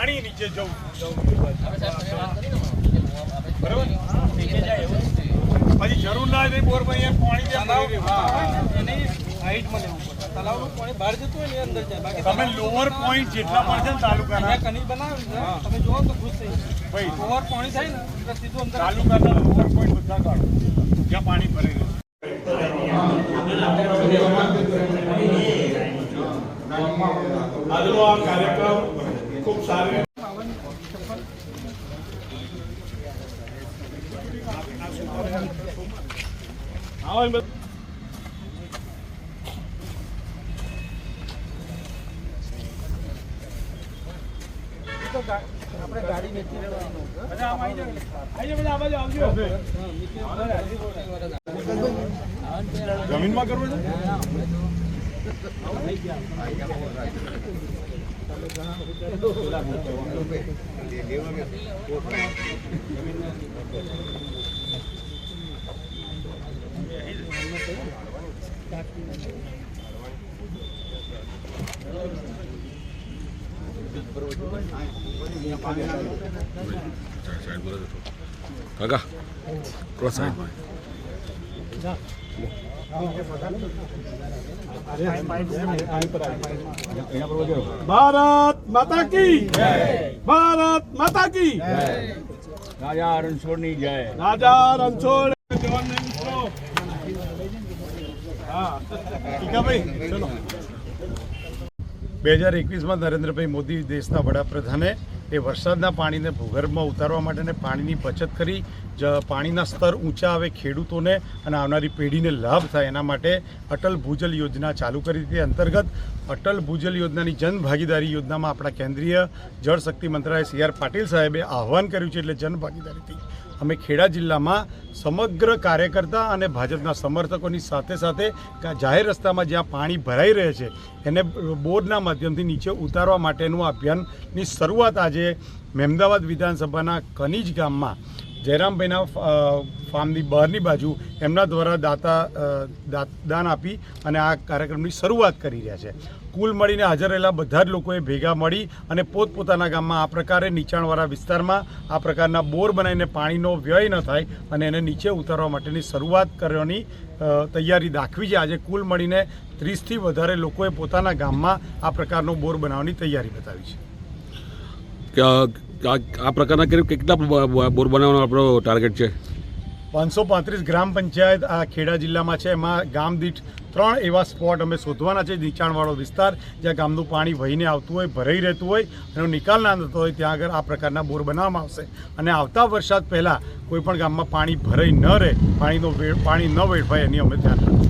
પાણી નીચે જવું. બરાબર? પછી જરૂર ના હોય બોર પાણી ભરી હાઈટમાં લેવું પડે. તલાવનું પાણી બહાર જતું હોય ને અંદર જાય. બાકી તમે લોઅર પોઈન્ટ જેટલા પણ છે ને તાલુકાના. કની બનાવે તમે જોવો તો ખુશ થઈ ભાઈ ઓવર પાણી થાય ને સીધું અંદર તાલુકાના લોઅર પોઈન્ટ બધા કાઢો જ્યાં પાણી આજનો આ કાર્યક્રમ ખૂબ સારી આવો આપણે ગાડી આવજો. જમીનમાં કરવું છે કાકા થોડા સાઈડમાં ભારત માતા કી ભારત માતા કી રાજા રણછોડની જય. રાજા રણછોડ બે હજાર એકવીસમાં નરેન્દ્રભાઈ મોદી દેશના વડાપ્રધાને એ વરસાદના પાણીને ભૂગર્ભમાં ઉતારવા માટેને પાણીની બચત કરી, જ પાણીના સ્તર ઊંચા આવે ખેડૂતોને અને આવનારી પેઢીને લાભ થાય એના માટે અટલ ભૂજલ યોજના ચાલુ કરી હતી અંતર્ગત અટલ ભૂજલ યોજનાની જન ભાગીદારી યોજનામાં આપણા કેન્દ્રીય જળ શક્તિ મંત્રાલય સી આર પાટીલ સાહેબે આહવાન કર્યું છે એટલે જન ભાગીદારીથી અમે ખેડા જિલ્લામાં સમગ્ર કાર્યકર્તા અને ભાજપના સમર્થકોની સાથે સાથે જાહેર રસ્તામાં જ્યાં પાણી ભરાઈ રહે છે, એને બોર્ડના માધ્યમથી નીચે ઉતારવા માટેનું અભિયાનની શરૂઆત આજે મહેમદાવાદ વિધાનસભાના કનીજ ગામમાં જયરામભાઈના ફાર્મની બહારની બાજુ એમના દ્વારા દાતા દાન આપી અને આ કાર્યક્રમની શરૂઆત કરી રહ્યા છે. કુલ મળીને હાજર રહેલા બધા જ લોકોએ ભેગા મળી અને પોતપોતાના ગામમાં આ પ્રકારે નીચાણવાળા વિસ્તારમાં આ પ્રકારના બોર બનાવીને પાણીનો વ્યય ન થાય અને એને નીચે ઉતારવા માટેની શરૂઆત કરવાની તૈયારી દાખવી છે. આજે કુલ મળીને ત્રીસથી વધારે લોકોએ પોતાના ગામમાં આ પ્રકારનો બોર બનાવવાની તૈયારી બતાવી છે. આ પ્રકારના કે- કેટલા બોર બનાવવાનો આપણો ટાર્ગેટ છે? પાંચસો પાંત્રીસ ગ્રામ પંચાયત આ ખેડા જિલ્લામાં છે. એમાં ગામ દીઠ ત્રણ એવા સ્પોટ અમે શોધવાના છે. નીચાણવાળો વિસ્તાર જ્યાં ગામનું પાણી વહીને આવતું હોય, ભરાઈ રહેતું હોય એનો નિકાલ ના થતો હોય ત્યાં આગળ આ પ્રકારના બોર બનાવવામાં આવશે. અને આવતા વરસાદ પહેલાં કોઈ પણ ગામમાં પાણી ભરાઈ ન રહે, પાણીનો વેડ, પાણી ન વેડફાય એની અમે ધ્યાન રાખીશું